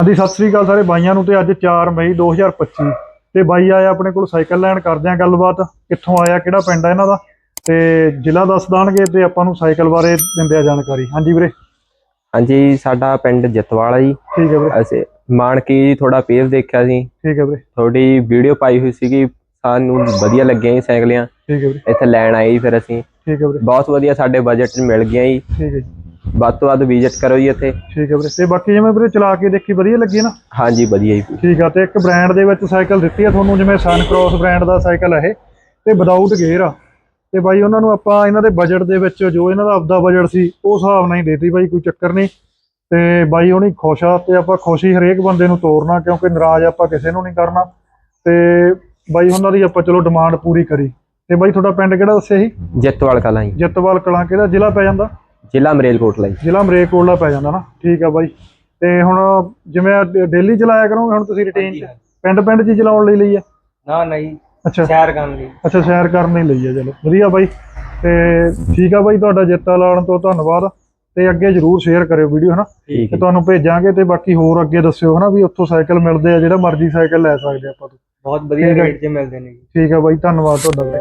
ਹਾਂਜੀ ਸਤਿ ਸ੍ਰੀ ਅਕਾਲ ਸਾਰੇ ਬਾਈਆਂ ਨੂੰ ਤੇ ਅੱਜ 4 ਮਈ 2025 ਤੇ ਬਾਈ ਆਇਆ ਆਪਣੇ ਕੋਲ ਸਾਈਕਲ ਲੈਣ ਕਰਦੇ ਆ ਗੱਲਬਾਤ ਕਿੱਥੋਂ ਆਇਆ ਕਿਹੜਾ ਪਿੰਡ ਆ ਇਹਨਾਂ ਦਾ ਤੇ ਜ਼ਿਲ੍ਹਾ ਦੱਸ ਦਾਣਗੇ ਤੇ ਆਪਾਂ ਨੂੰ ਸਾਈਕਲ ਬਾਰੇ ਦਿੰਦੇ ਆ ਜਾਣਕਾਰੀ। ਹਾਂਜੀ ਵੀਰੇ। ਹਾਂਜੀ ਸਾਡਾ ਪਿੰਡ ਜਤਵਾਲ ਜੀ। ਠੀਕ ਹੈ ਵੀਰੇ। ਅਸੀਂ ਮਾਨਕੀ ਥੋੜਾ ਪੇਜ ਦੇਖਿਆ ਸੀ। ਠੀਕ ਹੈ ਵੀਰੇ। ਥੋੜੀ ਵੀਡੀਓ ਪਾਈ ਹੋਈ ਸੀਗੀ ਸਾਨੂੰ ਵਧੀਆ ਲੱਗੀਆਂ ਜੀ ਸਾਈਕਲੀਆਂ। ਠੀਕ ਹੈ ਵੀਰੇ। ਇੱਥੇ ਲੈਣ ਆਏ ਜੀ ਫਿਰ ਅਸੀਂ। ਠੀਕ ਹੈ ਵੀਰੇ। ਬਹੁਤ ਵਧੀਆ ਸਾਡੇ ਬਜਟ 'ਚ ਮਿਲ ਗਈਆਂ ਜੀ। ਠੀਕ ਹੈ ਜੀ, ਵੱਧ ਤੋਂ ਵੱਧ ਵਿਜ਼ਿਟ ਕਰੋ ਜੀ ਇੱਥੇ। ਠੀਕ ਹੈ ਵੀਰੇ। ਤੇ ਬਾਕੀ ਜਿਵੇਂ ਵੀਰੇ ਚਲਾ ਕੇ ਦੇਖੀ ਵਧੀਆ ਲੱਗੀ ਨਾ? ਹਾਂਜੀ ਵਧੀਆ ਜੀ। ਠੀਕ ਆ ਤੇ ਇੱਕ ਬ੍ਰਾਂਡ ਦੇ ਵਿੱਚ ਸਾਈਕਲ ਦਿੱਤੀ ਆ ਤੁਹਾਨੂੰ ਜਿਵੇਂ ਸਨ ਕ੍ਰੋਸ ਬ੍ਰਾਂਡ ਦਾ ਸਾਈਕਲ ਹੈ ਇਹ ਤੇ ਵਿਦਆਊਟ ਗੇਅਰ ਆ। ਤੇ ਬਾਈ ਉਹਨਾਂ ਨੂੰ ਆਪਾਂ ਇਹਨਾਂ ਦੇ ਬਜਟ ਦੇ ਵਿੱਚ ਜੋ ਇਹਨਾਂ ਦਾ ਆਪਦਾ ਬਜਟ ਸੀ ਉਸ ਹਿਸਾਬ ਨਾਲ ਹੀ ਦੇਤੀ ਬਾਈ ਕੋਈ ਚੱਕਰ ਨਹੀਂ। ਤੇ ਬਾਈ ਹੁਣੀ ਖੁਸ਼ ਆ ਤੇ ਆਪਾਂ ਖੁਸ਼ੀ ਹਰੇਕ ਬੰਦੇ ਨੂੰ ਤੋਰਨਾ ਕਿਉਂਕਿ ਨਾਰਾਜ਼ ਆਪਾਂ ਕਿਸੇ ਨੂੰ ਨਹੀਂ ਕਰਨਾ। ਤੇ ਬਾਈ ਉਹਨਾਂ ਦੀ ਆਪਾਂ ਚਲੋ ਡਿਮਾਂਡ ਪੂਰੀ ਕਰੀ। ਤੇ ਬਾਈ ਤੁਹਾਡਾ ਪਿੰਡ ਕਿਹੜਾ ਦੱਸਿਆ ਸੀ? ਜਤਵਾਲ ਕਲਾਂ ਜੀ। ਜੱਤਵਾਲ ਕਲਾਂ ਕਿਹੜਾ ਜ਼ਿਲ੍ਹਾ ਪੈ ਜਾਂਦਾ? ਜ਼ਿਲ੍ਹਾ ਮਰੇਲਕੋਟਲਾ ਜੀ ਜ਼ਿਲ੍ਹਾ ਮਰੇਕੋਟਲਾ ਪੈ ਜਾਂਦਾ ਨਾ। ਠੀਕ ਆ ਬਾਈ। ਤੇ ਹੁਣ ਜਿਵੇਂ ਡੇਲੀ ਚਲਾਇਆ ਕਰੋਗੇ ਹੁਣ ਤੁਸੀਂ ਰੁਟੀਨ ਚ? ਪਿੰਡ ਪਿੰਡ ਚ ਚਲਾਉਣ ਲਈ ਲਈ ਆ? ਨਾ ਨਹੀਂ। ਅੱਛਾ। ਸੈਰ ਕਰਨ ਲਈ। ਅੱਛਾ ਸੈਰ ਕਰਨ ਲਈ ਲਈ ਆ ਚਲੋ। ਵਧੀਆ ਬਾਈ। ਤੇ ਠੀਕ ਆ ਬਾਈ ਤੁਹਾਡਾ ਜਿੱਤਾ ਲਾਉਣ ਤੋਂ ਧੰਨਵਾਦ। ਤੇ ਅੱਗੇ ਜਰੂਰ ਸ਼ੇਅਰ ਕਰਿਓ ਵੀਡੀਓ ਹਨਾ? ਤੇ ਤੁਹਾਨੂੰ ਭੇਜਾਂਗੇ ਤੇ ਬਾਕੀ ਹੋਰ ਅੱਗੇ ਦੱਸਿਓ ਹਨਾ ਵੀ ਉੱਥੋਂ ਸਾਈਕਲ ਮਿਲਦੇ ਆ ਜਿਹੜਾ ਮਰਜ਼ੀ ਸਾਈਕਲ ਲੈ ਸਕਦੇ ਆਪਾਂ ਤੋਂ। ਬਹੁਤ ਵਧੀਆ। ਰੇਟ 'ਚ ਮਿਲਦੇ ਨੇ ਜੀ। ਠੀਕ ਆ ਬਾਈ ਧੰਨਵਾਦ ਤੁਹਾਡਾ